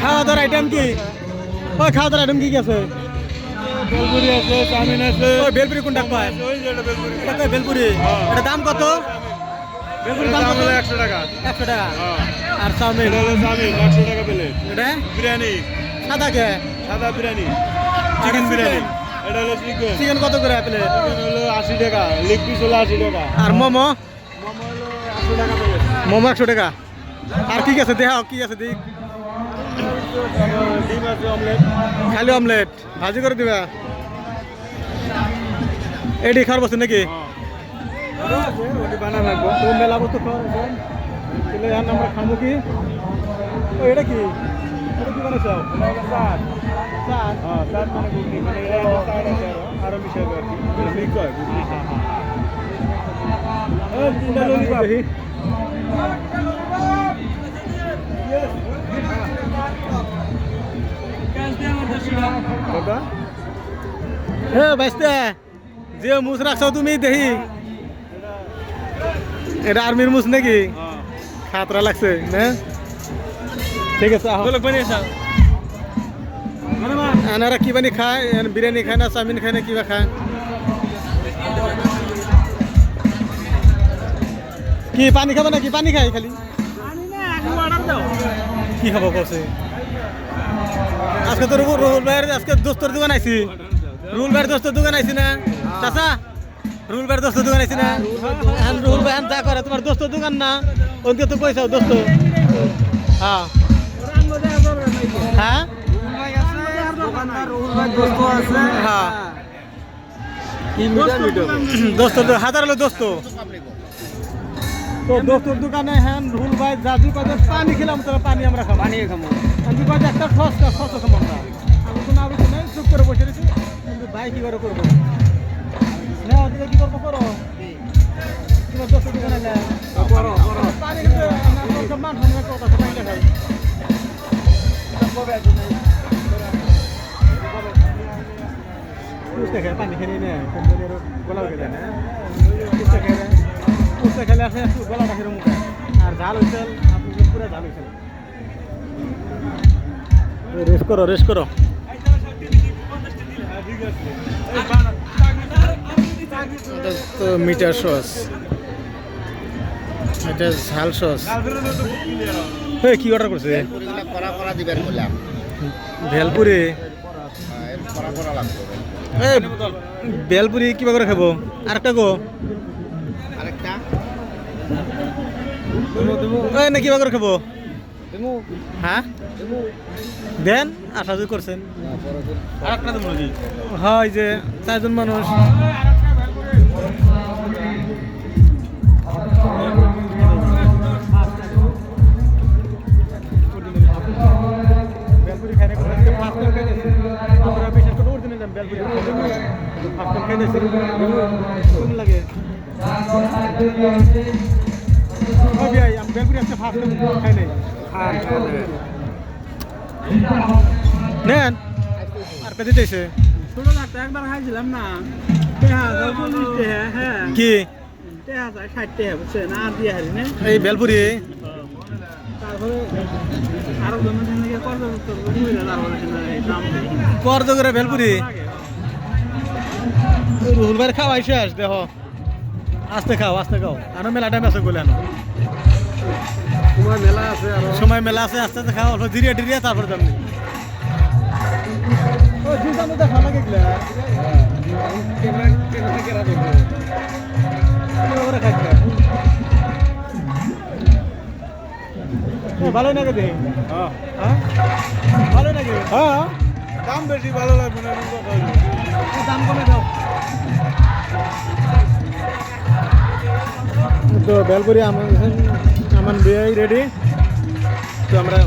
খাওয়া দাওয়ার আইটেম কি? ওই খাওয়া দাওয়ার আইটেম কি কি আছে? বেলপুরি আছে চাউমিন আছে। ওই বেলপুরি কোনটা পায় এটা বেলপুরি। এটা বেলপুরি? এটা দাম কত? বেলপুরির দাম কত? হলো একশো টাকা। একশো টাকা। হ্যাঁ। আর চাউমিন? এটা হলো চাউমিন একশো টাকা প্লেট। এটা? বিরিয়ানি। সাদা কে? সাদা বিরিয়ানি। চিকেন বিরিয়ানি। এটা হলো চিকেন চিকেন কত করে প্লেট চিকেন হলো আশি টাকা লেগ পিস হলো আশি টাকা। আর মোমো? মোমো হলো টাকা প্লেট। মোমো একশো টাকা। আর কি আছে? দেখাও কি আছে অমলেট খালি অমলেট ভাজি করে দিবা? এডি খাওয়ার বস্তু নাকি? বানা তো মেলা বস্তু খাওয়ার তাহলে আর আমরা খাব কি ও এটা কি? এটা কি বানাইছো? চাট চাট হ্যাঁ। চাট মানে ঘুগনি মানে এটা একটা আছে আরও আরও মিশাই আর কি মিক্স হয় তিনটা ললিপপ হে বাইস্তে যে মুস রাখছো তুমি দেখি এটা আর্মির মুস নাকি? খাতরা লাগছে না? ঠিক আছে আনারা কি বানি খায় বিরিয়ানি খায় না চাউমিন খায় না কিবা খায়? কি পানি খাবে নাকি? পানি খাই খালি। কি খাব কছে? আজকে তো রুহুল রুহুল ভাইয়ের আজকে দোস্তর দোকান আইছি রুহুল ভাইয়ের দোস্তর দোকান আইছি না? চাচা রুহুল ভাইয়ের দোস্তর দোকান আইছি না? হ্যাঁ রুহুল ভাই যা করে তোমার দোস্তর দোকান না। ওনকে তো পয়সা দোস্ত। হ্যাঁ। হ্যাঁ? হ্যাঁ। দোস্ত তো হাজার হলো দোস্ত। তো দোস্তর দোকানে হ্যাঁ রুহুল ভাই জাদু কাজে পানি খেলাম তোরা পানি আমরা খাব। পানি খাব। আমি কাজে একটা খস খস খাব আমরা। আমি কোনো আবু নাই চুপ করে বসে রয়েছি। ভাই কি করে? করব হ্যাঁ কি করব করো পানি খেতে খেয়ে নিয়ে কোম্পানির গলা উঠে দেয় না পুষতে খেলে একটু গলাটা খেলে মুখে। আর ঝাল হয়েছে পুরো ঝাল হয়েছে রেস্ট করো রেস্ট করো। তো মিটার সস। এটা ঝাল সস। এই কি অর্ডার করছে? ভেলপুরি? হ্যাঁ, বেলপুরি কিবা করে খাব? আরেকটা গো আরেকটা? কিবা করে খাব? হ্যাঁ? দেন আশা যদি করছেন হয় যে চারজন মানুষ। লাগে? ভাই আমি বেলপুরি আজকে ফার্স্ট খাই নাই। নেন। আর কে দিতেছে ছোট লাগতো একবার খাইছিলাম না। হ্যাঁ। কি? এই বেলপুরি। তারপরে আরও জনের সঙ্গে কর্জ করতে তারপরে এই দাম নেই কর তো করে বেলপুরি। রুহুল ভাইয়ের খাওয়া শেষ দেহ। আস্তে খাও আস্তে খাও। আরও মেলা টাইম আছে বলে আনো। তোমার মেলা আছে আর সময় মেলা আছে আস্তে আস্তে খাও অল্প ধীরে ধীরে তারপর লাগে গেলে ভালো নাকি দেখি হ্যাঁ। হ্যাঁ? ভালো নাকি হ্যাঁ। দাম বেশি ভালো লাগবে না দাম কমে দাও। তো বেলপুরি আমার আমার বিয়ে রেডি তো আমরা